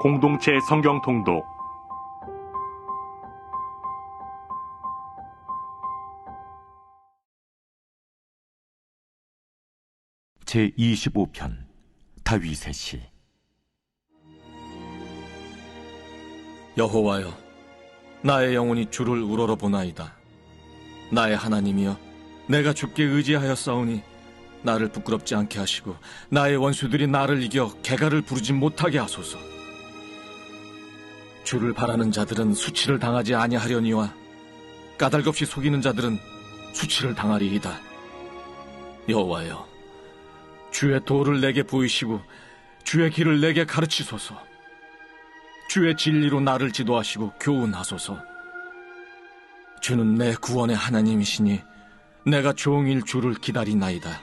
공동체 성경 통독 제 25편 다윗의 시 여호와여, 나의 영혼이 주를 우러러 보나이다. 나의 하나님이여, 내가 주께 의지하여 싸우니 나를 부끄럽지 않게 하시고 나의 원수들이 나를 이겨 개가를 부르지 못하게 하소서. 주를 바라는 자들은 수치를 당하지 아니하려니와 까닭없이 속이는 자들은 수치를 당하리이다. 여호와여, 주의 도를 내게 보이시고 주의 길을 내게 가르치소서. 주의 진리로 나를 지도하시고 교훈하소서. 주는 내 구원의 하나님이시니 내가 종일 주를 기다리나이다.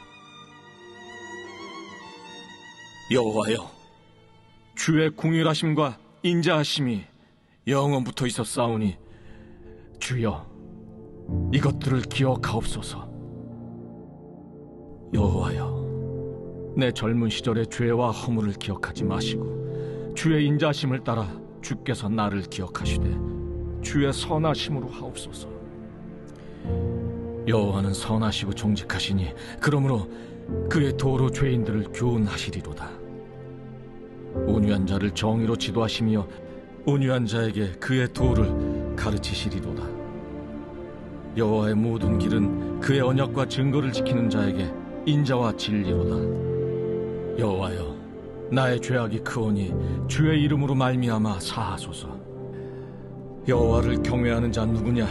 여호와여, 주의 궁일하심과 인자하심이 영원부터 있었사오니 주여 이것들을 기억하옵소서. 여호와여, 내 젊은 시절의 죄와 허물을 기억하지 마시고 주의 인자심을 따라 주께서 나를 기억하시되 주의 선하심으로 하옵소서. 여호와는 선하시고 정직하시니 그러므로 그의 도로 죄인들을 교훈하시리로다. 온유한 자를 정의로 지도하시며 온유한 자에게 그의 도를 가르치시리로다. 여호와의 모든 길은 그의 언약과 증거를 지키는 자에게 인자와 진리로다. 여호와여, 나의 죄악이 크오니 주의 이름으로 말미암아 사하소서. 여호와를 경외하는 자 누구냐?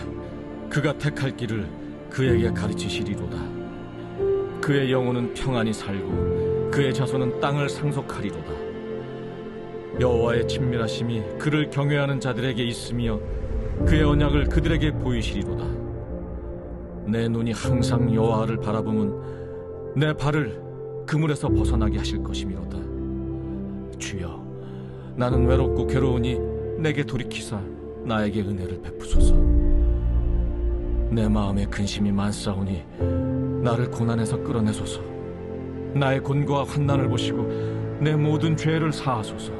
그가 택할 길을 그에게 가르치시리로다. 그의 영혼은 평안히 살고 그의 자손은 땅을 상속하리로다. 여호와의 친밀하심이 그를 경외하는 자들에게 있으며 그의 언약을 그들에게 보이시리로다. 내 눈이 항상 여호와를 바라보면 내 발을 그물에서 벗어나게 하실 것이미로다. 주여, 나는 외롭고 괴로우니 내게 돌이키사 나에게 은혜를 베푸소서. 내 마음에 근심이 많사오니 나를 고난에서 끌어내소서. 나의 곤고와 환난을 보시고 내 모든 죄를 사하소서.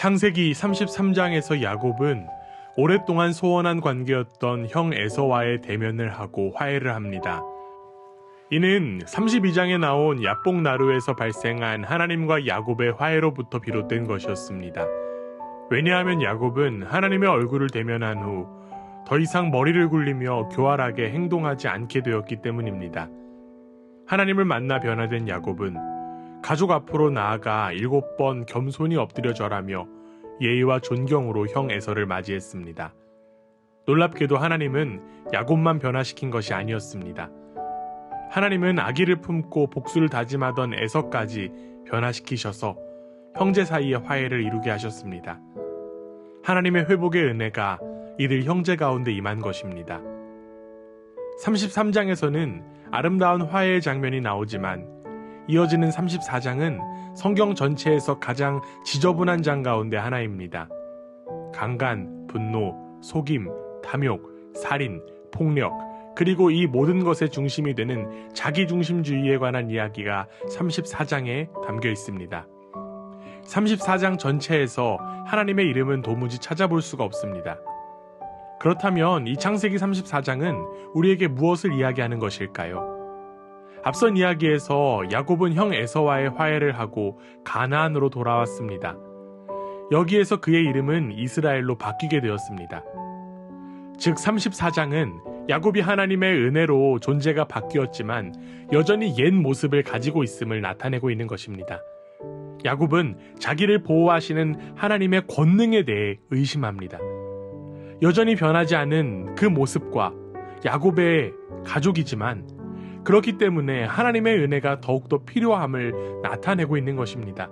창세기 33장에서 야곱은 오랫동안 소원한 관계였던 형 에서와의 대면을 하고 화해를 합니다. 이는 32장에 나온 야복나루에서 발생한 하나님과 야곱의 화해로부터 비롯된 것이었습니다. 왜냐하면 야곱은 하나님의 얼굴을 대면한 후 더 이상 머리를 굴리며 교활하게 행동하지 않게 되었기 때문입니다. 하나님을 만나 변화된 야곱은 가족 앞으로 나아가 일곱 번 겸손히 엎드려 절하며 예의와 존경으로 형 에서를 맞이했습니다. 놀랍게도 하나님은 야곱만 변화시킨 것이 아니었습니다. 하나님은 아기를 품고 복수를 다짐하던 에서까지 변화시키셔서 형제 사이의 화해를 이루게 하셨습니다. 하나님의 회복의 은혜가 이들 형제 가운데 임한 것입니다. 33장에서는 아름다운 화해의 장면이 나오지만 이어지는 34장은 성경 전체에서 가장 지저분한 장 가운데 하나입니다. 강간, 분노, 속임, 탐욕, 살인, 폭력, 그리고 이 모든 것의 중심이 되는 자기중심주의에 관한 이야기가 34장에 담겨 있습니다. 34장 전체에서 하나님의 이름은 도무지 찾아볼 수가 없습니다. 그렇다면 이 창세기 34장은 우리에게 무엇을 이야기하는 것일까요? 앞선 이야기에서 야곱은 형 에서와의 화해를 하고 가나안으로 돌아왔습니다. 여기에서 그의 이름은 이스라엘로 바뀌게 되었습니다. 즉 34장은 야곱이 하나님의 은혜로 존재가 바뀌었지만 여전히 옛 모습을 가지고 있음을 나타내고 있는 것입니다. 야곱은 자기를 보호하시는 하나님의 권능에 대해 의심합니다. 여전히 변하지 않은 그 모습과 야곱의 가족이지만 그렇기 때문에 하나님의 은혜가 더욱더 필요함을 나타내고 있는 것입니다.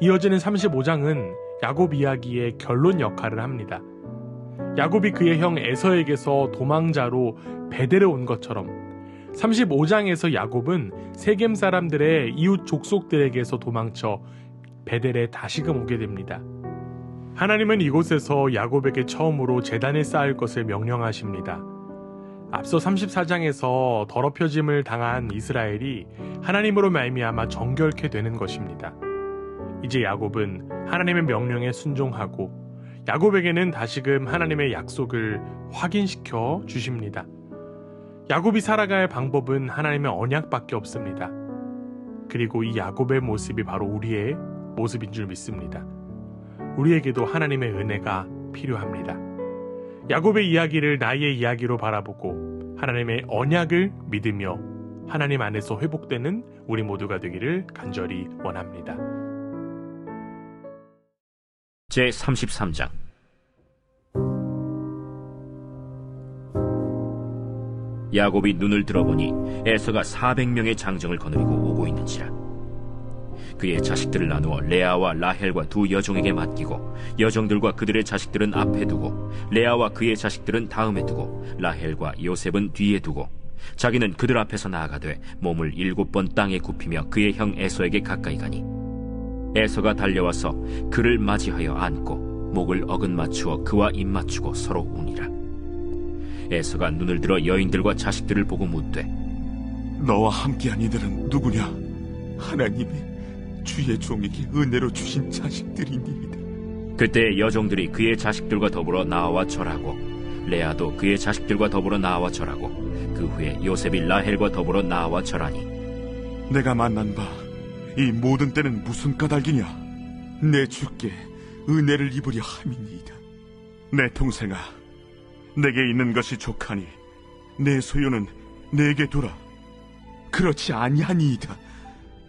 이어지는 35장은 야곱 이야기의 결론 역할을 합니다. 야곱이 그의 형 에서에게서 도망자로 베델에 온 것처럼 35장에서 야곱은 세겜 사람들의 이웃 족속들에게서 도망쳐 베델에 다시금 오게 됩니다. 하나님은 이곳에서 야곱에게 처음으로 재단을 쌓을 것을 명령하십니다. 앞서 34장에서 더럽혀짐을 당한 이스라엘이 하나님으로 말미암아 정결케 되는 것입니다. 이제 야곱은 하나님의 명령에 순종하고 야곱에게는 다시금 하나님의 약속을 확인시켜 주십니다. 야곱이 살아갈 방법은 하나님의 언약밖에 없습니다. 그리고 이 야곱의 모습이 바로 우리의 모습인 줄 믿습니다. 우리에게도 하나님의 은혜가 필요합니다. 야곱의 이야기를 나의 이야기로 바라보고 하나님의 언약을 믿으며 하나님 안에서 회복되는 우리 모두가 되기를 간절히 원합니다. 제 33장 야곱이 눈을 들어보니 에서가 400명의 장정을 거느리고 오고 있는지라 그의 자식들을 나누어 레아와 라헬과 두 여종에게 맡기고 여종들과 그들의 자식들은 앞에 두고 레아와 그의 자식들은 다음에 두고 라헬과 요셉은 뒤에 두고 자기는 그들 앞에서 나아가되 몸을 일곱 번 땅에 굽히며 그의 형 에서에게 가까이 가니 에서가 달려와서 그를 맞이하여 안고 목을 어긋 맞추어 그와 입 맞추고 서로 우니라 에서가 눈을 들어 여인들과 자식들을 보고 묻되 너와 함께한 이들은 누구냐? 하나님이 주의 종에게 은혜로 주신 자식들이니이다. 그때 여종들이 그의 자식들과 더불어 나와 절하고 레아도 그의 자식들과 더불어 나와 절하고 그 후에 요셉이 라헬과 더불어 나와 절하니 내가 만난 바 이 모든 때는 무슨 까닭이냐? 내 주께 은혜를 입으려 함이니이다. 내 동생아, 내게 있는 것이 족하니 내 소유는 내게 두라. 그렇지 아니하니이다.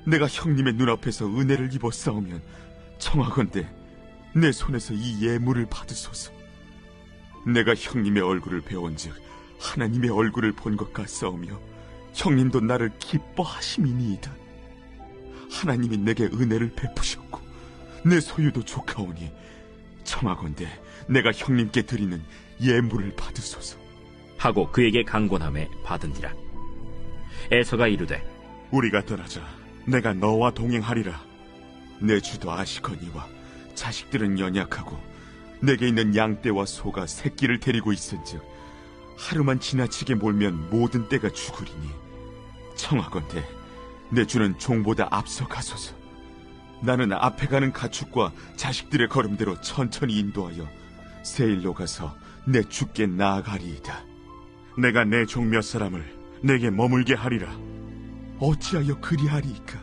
내가 형님의 눈앞에서 은혜를 입어 싸우면 청하건대 내 손에서 이 예물을 받으소서. 내가 형님의 얼굴을 배운즉 하나님의 얼굴을 본 것 같사오며 형님도 나를 기뻐하심이니이다. 하나님이 내게 은혜를 베푸셨고 내 소유도 조카오니 청하건대 내가 형님께 드리는 예물을 받으소서. 하고 그에게 강권함에 받은지라 에서가 이르되 우리가 떠나자 내가 너와 동행하리라. 내 주도 아시거니와 자식들은 연약하고 내게 있는 양떼와 소가 새끼를 데리고 있은즉 하루만 지나치게 몰면 모든 떼가 죽으리니 청하건대 내 주는 종보다 앞서 가소서. 나는 앞에 가는 가축과 자식들의 걸음대로 천천히 인도하여 세일로 가서 내 주께 나아가리이다. 내가 내 종 몇 사람을 내게 머물게 하리라. 어찌하여 그리하리이까?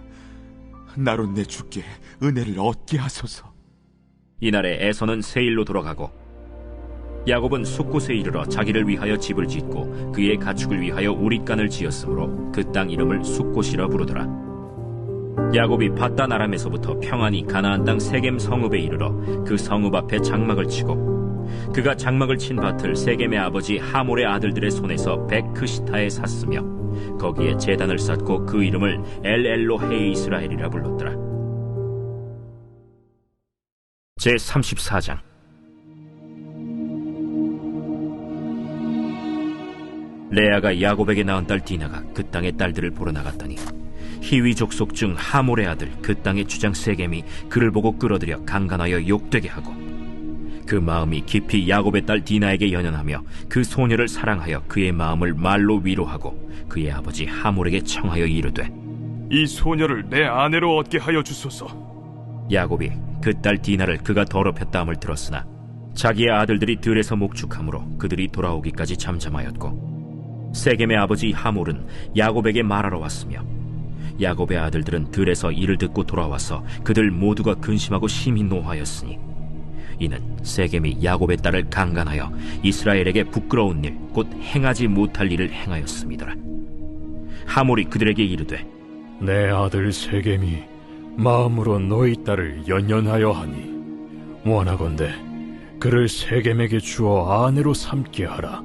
나로 내 주께 은혜를 얻게 하소서. 이날에 에서는 세일로 돌아가고 야곱은 숫곳에 이르러 자기를 위하여 집을 짓고 그의 가축을 위하여 우릿간을 지었으므로 그 땅 이름을 숫곳이라 부르더라 야곱이 바단 아람에서부터 평안히 가나안 땅 세겜 성읍에 이르러 그 성읍 앞에 장막을 치고 그가 장막을 친 밭을 세겜의 아버지 하몰의 아들들의 손에서 베크시타에 샀으며 거기에 제단을 쌓고 그 이름을 엘엘로 헤 이스라엘이라 불렀더라. 제 34장. 레아가 야곱에게 낳은 딸 디나가 그 땅의 딸들을 보러 나갔더니 히위 족속 중 하몰의 아들 그 땅의 주장 세겜이 그를 보고 끌어들여 강간하여 욕되게 하고 그 마음이 깊이 야곱의 딸 디나에게 연연하며 그 소녀를 사랑하여 그의 마음을 말로 위로하고 그의 아버지 하몰에게 청하여 이르되 이 소녀를 내 아내로 얻게 하여 주소서. 야곱이 그 딸 디나를 그가 더럽혔다 함을 들었으나 자기의 아들들이 들에서 목축함으로 그들이 돌아오기까지 잠잠하였고 세겜의 아버지 하몰은 야곱에게 말하러 왔으며 야곱의 아들들은 들에서 이를 듣고 돌아와서 그들 모두가 근심하고 심히 노하였으니 이는 세겜이 야곱의 딸을 강간하여 이스라엘에게 부끄러운 일 곧 행하지 못할 일을 행하였습니다 하몰이 그들에게 이르되 내 아들 세겜이 마음으로 너희 딸을 연연하여 하니 원하건대 그를 세겜에게 주어 아내로 삼게 하라.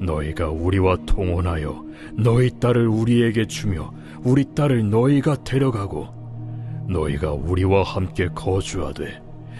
너희가 우리와 통혼하여 너희 딸을 우리에게 주며 우리 딸을 너희가 데려가고 너희가 우리와 함께 거주하되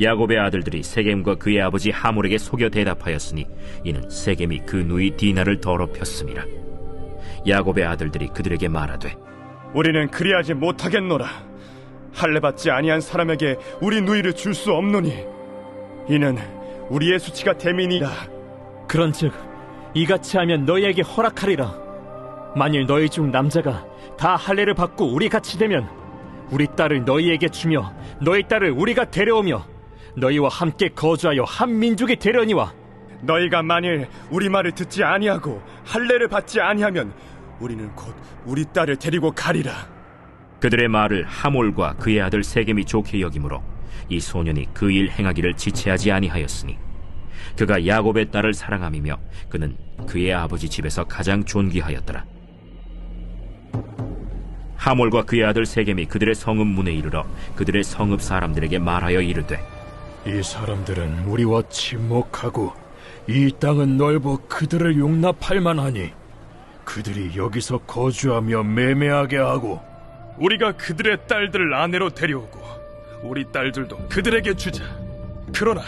야곱의 아들들이 세겜과 그의 아버지 하몰에게 속여 대답하였으니 이는 세겜이 그 누이 디나를 더럽혔음이라 야곱의 아들들이 그들에게 말하되 우리는 그리하지 못하겠노라. 할례 받지 아니한 사람에게 우리 누이를 줄 수 없노니 이는 우리의 수치가 대민이라. 그런즉 이같이 하면 너희에게 허락하리라. 만일 너희 중 남자가 다 할례를 받고 우리 같이 되면 우리 딸을 너희에게 주며 너희 딸을 우리가 데려오며 너희와 함께 거주하여 한 민족이 되려니와 너희가 만일 우리 말을 듣지 아니하고 할례를 받지 아니하면 우리는 곧 우리 딸을 데리고 가리라. 그들의 말을 하몰과 그의 아들 세겜이 좋게 여기므로 이 소년이 그 일 행하기를 지체하지 아니하였으니 그가 야곱의 딸을 사랑함이며 그는 그의 아버지 집에서 가장 존귀하였더라 하몰과 그의 아들 세겜이 그들의 성읍 문에 이르러 그들의 성읍 사람들에게 말하여 이르되 이 사람들은 우리와 침묵하고 이 땅은 넓어 그들을 용납할 만하니 그들이 여기서 거주하며 매매하게 하고 우리가 그들의 딸들을 아내로 데려오고 우리 딸들도 그들에게 주자. 그러나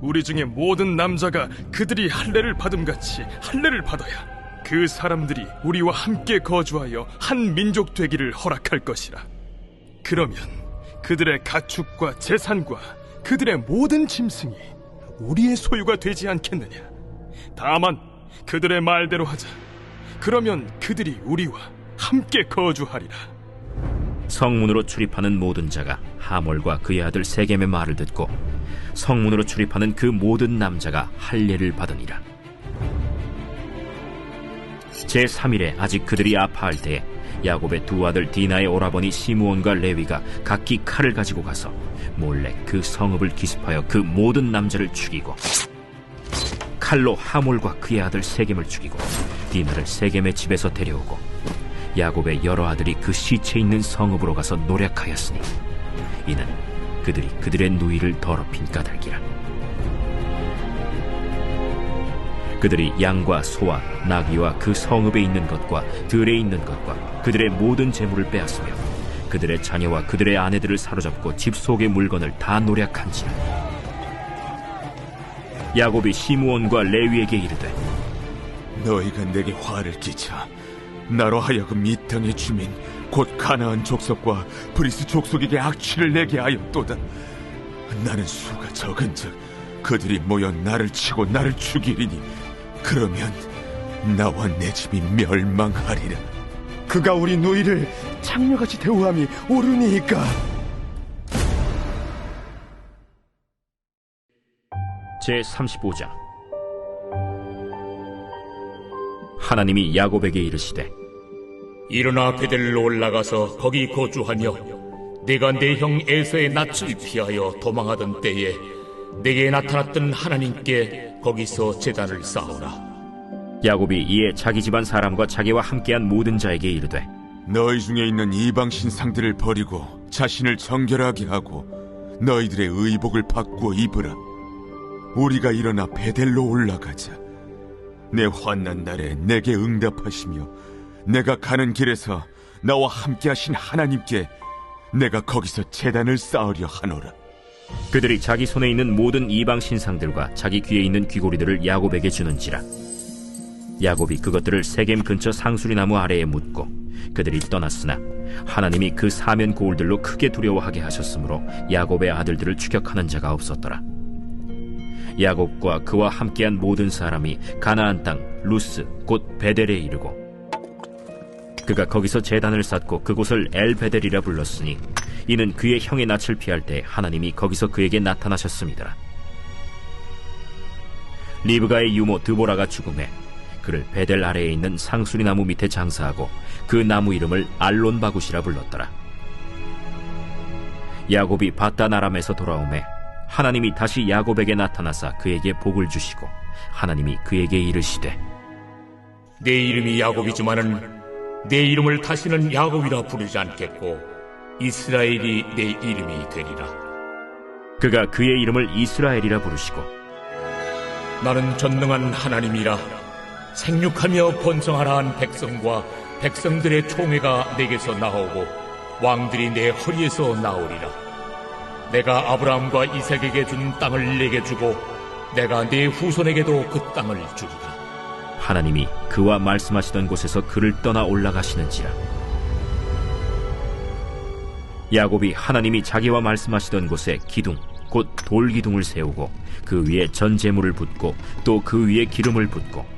우리 중에 모든 남자가 그들이 할례를 받음 같이 할례를 받아야 그 사람들이 우리와 함께 거주하여 한 민족 되기를 허락할 것이라. 그러면 그들의 가축과 재산과 그들의 모든 짐승이 우리의 소유가 되지 않겠느냐. 다만 그들의 말대로 하자. 그러면 그들이 우리와 함께 거주하리라. 성문으로 출입하는 모든 자가 하몰과 그의 아들 세겜의 말을 듣고 성문으로 출입하는 그 모든 남자가 할례를 받으니라 제3일에 아직 그들이 아파할 때에 야곱의 두 아들 디나의 오라버니 시므온과 레위가 각기 칼을 가지고 가서 몰래 그 성읍을 기습하여 그 모든 남자를 죽이고 칼로 하몰과 그의 아들 세겜을 죽이고 디나를 세겜의 집에서 데려오고 야곱의 여러 아들이 그 시체 있는 성읍으로 가서 노력하였으니 이는 그들이 그들의 누이를 더럽힌 까닭이라. 그들이 양과 소와 나귀와 그 성읍에 있는 것과 들에 있는 것과 그들의 모든 재물을 빼앗으며 그들의 자녀와 그들의 아내들을 사로잡고 집 속의 물건을 다 노력한지라. 야곱이 시므온과 레위에게 이르되 너희가 내게 화를 끼쳐 나로 하여금 이 땅의 주민 곧 가나안 족속과 브리스 족속에게 악취를 내게 하였도다. 나는 수가 적은즉 그들이 모여 나를 치고 나를 죽이리니 그러면 나와 내 집이 멸망하리라 그가 우리 누이를 창녀같이 대우함이 옳으니까. 제 35장 하나님이 야곱에게 이르시되 일어나 베델로 올라가서 거기 거주하며 내가 내 형 에서의 낯을 피하여 도망하던 때에 내게 나타났던 하나님께 거기서 제단을 쌓아라 야곱이 이에 자기 집안 사람과 자기와 함께한 모든 자에게 이르되 너희 중에 있는 이방 신상들을 버리고 자신을 정결하게 하고 너희들의 의복을 바꾸어 입으라. 우리가 일어나 베델로 올라가자. 내 환난 날에 내게 응답하시며 내가 가는 길에서 나와 함께 하신 하나님께 내가 거기서 재단을 쌓으려 하노라. 그들이 자기 손에 있는 모든 이방 신상들과 자기 귀에 있는 귀고리들을 야곱에게 주는지라 야곱이 그것들을 세겜 근처 상수리 나무 아래에 묻고 그들이 떠났으나 하나님이 그 사면 고울들로 크게 두려워하게 하셨으므로 야곱의 아들들을 추격하는 자가 없었더라 야곱과 그와 함께한 모든 사람이 가나안 땅 루스 곧 베델에 이르고 그가 거기서 제단을 쌓고 그곳을 엘 베델이라 불렀으니 이는 그의 형의 낯을 피할 때 하나님이 거기서 그에게 나타나셨습니다. 리브가의 유모 드보라가 죽음에 그를 베델 아래에 있는 상수리 나무 밑에 장사하고 그 나무 이름을 알론바굿이라 불렀더라. 야곱이 바단 아람에서 돌아오매 하나님이 다시 야곱에게 나타나사 그에게 복을 주시고 하나님이 그에게 이르시되 내 이름이 야곱이지만은 내 이름을 다시는 야곱이라 부르지 않겠고 이스라엘이 내 이름이 되리라. 그가 그의 이름을 이스라엘이라 부르시고 나는 전능한 하나님이라 생육하며 번성하라 한 백성과 백성들의 총회가 내게서 나오고 왕들이 내 허리에서 나오리라. 내가 아브라함과 이삭에게 준 땅을 내게 주고 내가 내 후손에게도 그 땅을 주리라. 하나님이 그와 말씀하시던 곳에서 그를 떠나 올라가시는지라 야곱이 하나님이 자기와 말씀하시던 곳에 기둥 곧 돌기둥을 세우고 그 위에 전제물을 붓고 또 그 위에 기름을 붓고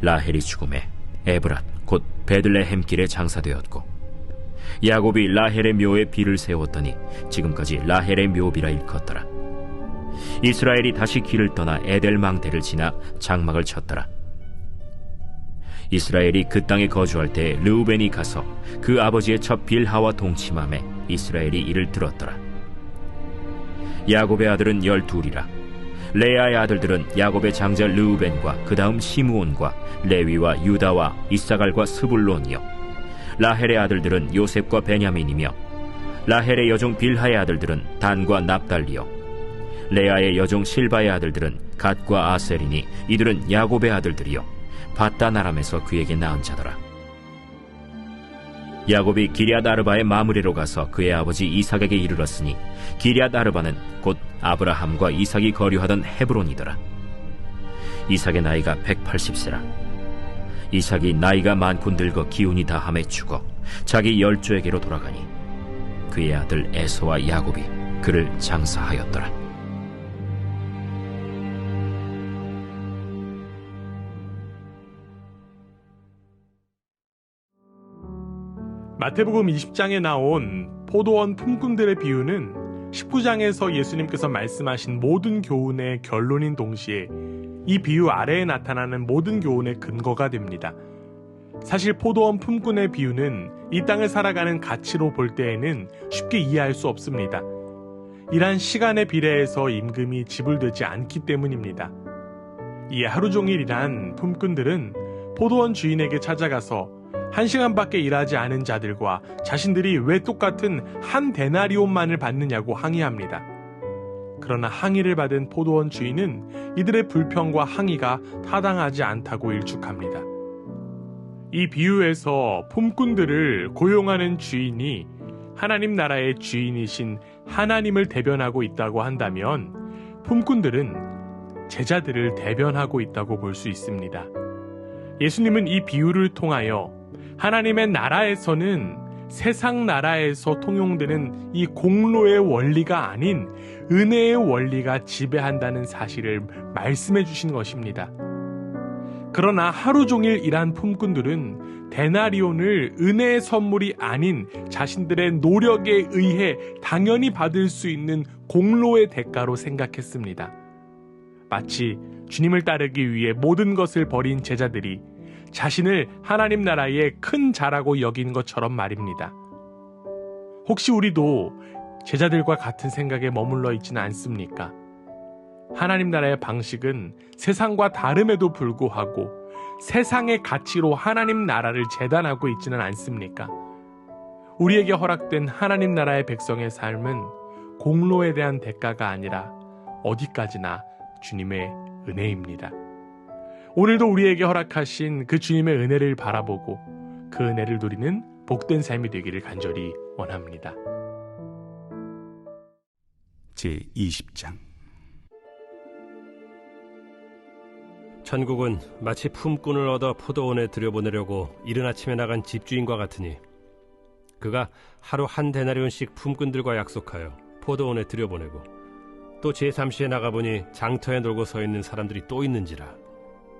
라헬이 죽음에 에브랏 곧 베들레헴 길에 장사되었고 야곱이 라헬의 묘에 비를 세웠더니 지금까지 라헬의 묘비라 일컫더라 이스라엘이 다시 길을 떠나 에델망대를 지나 장막을 쳤더라 이스라엘이 그 땅에 거주할 때 르우벤이 가서 그 아버지의 첫 빌하와 동침함에 이스라엘이 이를 들었더라. 야곱의 아들은 열둘이라. 레아의 아들들은 야곱의 장자 르우벤과 그 다음 시므온과 레위와 유다와 이사갈과 스불론이요. 라헬의 아들들은 요셉과 베냐민이며 라헬의 여종 빌하의 아들들은 단과 납달리요. 레아의 여종 실바의 아들들은 갓과 아셀이니 이들은 야곱의 아들들이요. 바다나람에서 그에게 낳은 자더라. 야곱이 기리앗 아르바의 마무리로 가서 그의 아버지 이삭에게 이르렀으니 기리앗 아르바는 곧 아브라함과 이삭이 거류하던 헤브론이더라. 이삭의 나이가 180세라. 이삭이 나이가 많고 늙어 기운이 다함에 죽어 자기 열조에게로 돌아가니 그의 아들 에서와 야곱이 그를 장사하였더라. 마태복음 20장에 나온 포도원 품꾼들의 비유는 19장에서 예수님께서 말씀하신 모든 교훈의 결론인 동시에 이 비유 아래에 나타나는 모든 교훈의 근거가 됩니다. 사실 포도원 품꾼의 비유는 이 땅을 살아가는 가치로 볼 때에는 쉽게 이해할 수 없습니다. 이란 시간에 비례해서 임금이 지불되지 않기 때문입니다. 이에 하루 종일 일한 품꾼들은 포도원 주인에게 찾아가서 한 시간밖에 일하지 않은 자들과 자신들이 왜 똑같은 한 데나리온만을 받느냐고 항의합니다. 그러나 항의를 받은 포도원 주인은 이들의 불평과 항의가 타당하지 않다고 일축합니다. 이 비유에서 품꾼들을 고용하는 주인이 하나님 나라의 주인이신 하나님을 대변하고 있다고 한다면 품꾼들은 제자들을 대변하고 있다고 볼 수 있습니다. 예수님은 이 비유를 통하여 하나님의 나라에서는 세상 나라에서 통용되는 이 공로의 원리가 아닌 은혜의 원리가 지배한다는 사실을 말씀해 주신 것입니다. 그러나 하루 종일 일한 품꾼들은 데나리온을 은혜의 선물이 아닌 자신들의 노력에 의해 당연히 받을 수 있는 공로의 대가로 생각했습니다. 마치 주님을 따르기 위해 모든 것을 버린 제자들이 자신을 하나님 나라의 큰 자라고 여긴 것처럼 말입니다. 혹시 우리도 제자들과 같은 생각에 머물러 있지는 않습니까? 하나님 나라의 방식은 세상과 다름에도 불구하고 세상의 가치로 하나님 나라를 재단하고 있지는 않습니까? 우리에게 허락된 하나님 나라의 백성의 삶은 공로에 대한 대가가 아니라 어디까지나 주님의 은혜입니다. 오늘도 우리에게 허락하신 그 주님의 은혜를 바라보고 그 은혜를 누리는 복된 삶이 되기를 간절히 원합니다. 제 20장 천국은 마치 품꾼을 얻어 포도원에 들여보내려고 이른 아침에 나간 집주인과 같으니 그가 하루 한 데나리온씩 품꾼들과 약속하여 포도원에 들여보내고 또 제3시에 나가보니 장터에 놀고 서 있는 사람들이 또 있는지라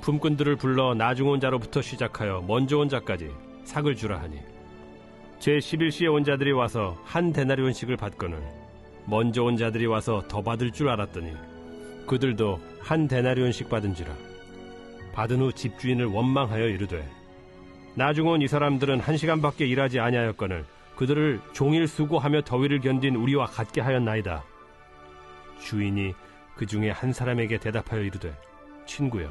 품꾼들을 불러 나중 온 자로부터 시작하여 먼저 온 자까지 삭을 주라 하니. 제 11시에 온 자들이 와서 한 데나리온씩을 받거늘 먼저 온 자들이 와서 더 받을 줄 알았더니 그들도 한 데나리온씩 받은지라. 받은 후 집주인을 원망하여 이르되 나중 온 이 사람들은 한 시간밖에 일하지 아니하였거늘 그들을 종일 수고하며 더위를 견딘 우리와 같게 하였나이다. 주인이 그 중에 한 사람에게 대답하여 이르되 친구여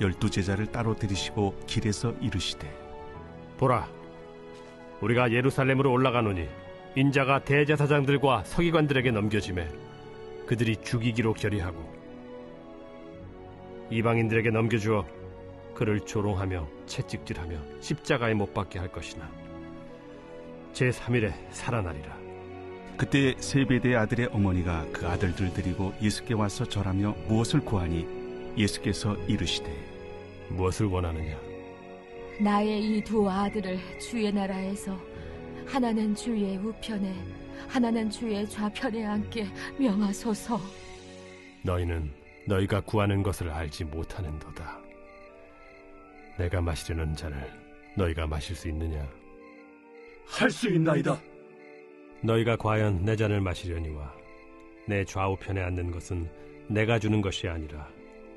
열두 제자를 따로 들이시고 길에서 이르시되 보라 우리가 예루살렘으로 올라가노니 인자가 대제사장들과 서기관들에게 넘겨짐에 그들이 죽이기로 결의하고 이방인들에게 넘겨주어 그를 조롱하며 채찍질하며 십자가에 못 박게 할 것이나 제3일에 살아나리라. 그때 세베대의 아들의 어머니가 그 아들들 데리고 예수께 와서 절하며 무엇을 구하니? 예수께서 이르시되 무엇을 원하느냐? 나의 이 두 아들을 주의 나라에서 하나는 주의 우편에 하나는 주의 좌편에 앉게 명하소서. 너희는 너희가 구하는 것을 알지 못하는도다. 내가 마시려는 잔을 너희가 마실 수 있느냐? 할 수 있나이다. 너희가 과연 내 잔을 마시려니와 내 좌우편에 앉는 것은 내가 주는 것이 아니라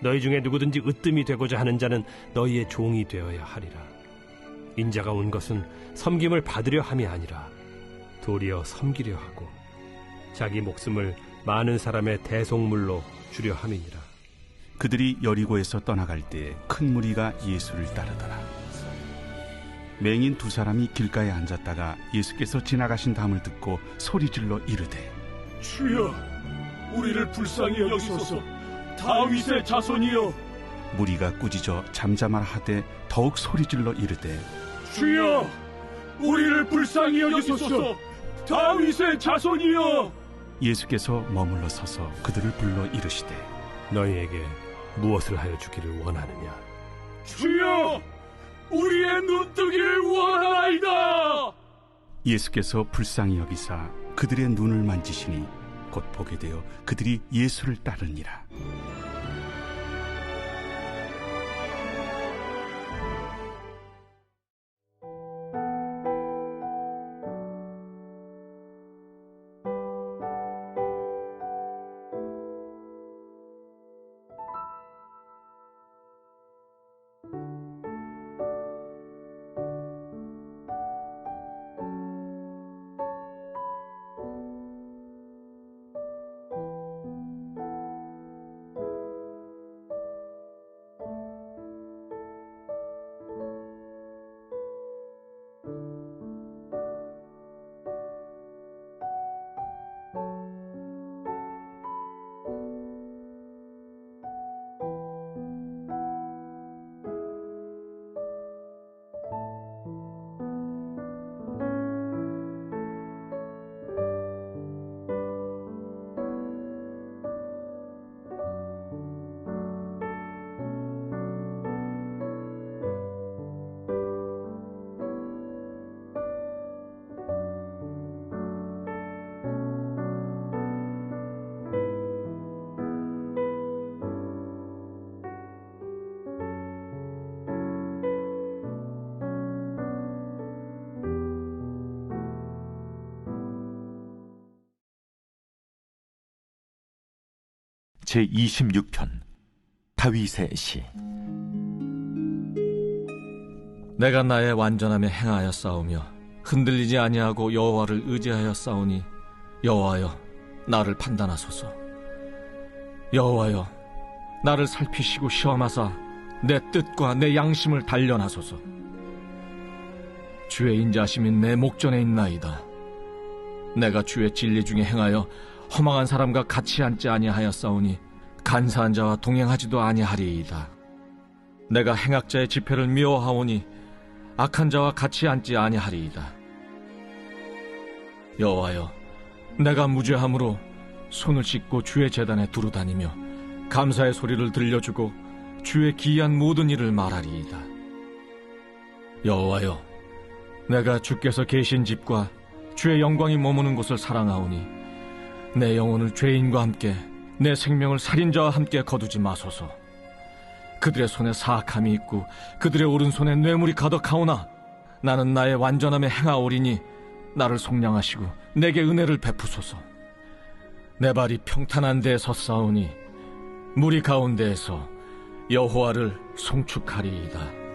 너희 중에 누구든지 으뜸이 되고자 하는 자는 너희의 종이 되어야 하리라. 인자가 온 것은 섬김을 받으려 함이 아니라 도리어 섬기려 하고 자기 목숨을 많은 사람의 대속물로 주려 함이니라. 그들이 여리고에서 떠나갈 때 큰 무리가 예수를 따르더라. 맹인 두 사람이 길가에 앉았다가 예수께서 지나가신 다음을 듣고 소리질러 이르되 주여 우리를 불쌍히 여기소서 다윗의 자손이여. 무리가 꾸짖어 잠잠하라 하되 더욱 소리질러 이르되 주여 우리를 불쌍히 여기소서. 다윗의 자손이여. 예수께서 머물러 서서 그들을 불러 이르시되 너희에게 무엇을 하여 주기를 원하느냐? 주여 우리의 눈뜨기를 원하나이다. 예수께서 불쌍히 여기사 그들의 눈을 만지시니 곧 보게 되어 그들이 예수를 따르니라 제 26편 다윗의 시. 내가 나의 완전함에 행하여 싸우며 흔들리지 아니하고 여호와를 의지하여 싸우니 여호와여 나를 판단하소서. 여호와여 나를 살피시고 시험하사 내 뜻과 내 양심을 단련하소서. 주의 인자심이 내 목전에 있나이다. 내가 주의 진리 중에 행하여 허망한 사람과 같이 앉지 아니하여 싸우니 간사한 자와 동행하지도 아니하리이다 내가 행악자의 집회를 미워하오니 악한 자와 같이 앉지 아니하리이다. 여호와여, 내가 무죄함으로 손을 씻고 주의 재단에 두루 다니며 감사의 소리를 들려주고 주의 기이한 모든 일을 말하리이다. 여호와여, 내가 주께서 계신 집과 주의 영광이 머무는 곳을 사랑하오니 내 영혼을 죄인과 함께 내 생명을 살인자와 함께 거두지 마소서. 그들의 손에 사악함이 있고 그들의 오른손에 뇌물이 가득하오나 나는 나의 완전함에 행하오리니 나를 속량하시고 내게 은혜를 베푸소서 내 발이 평탄한 데에 섰사오니 무리 가운데에서 여호와를 송축하리이다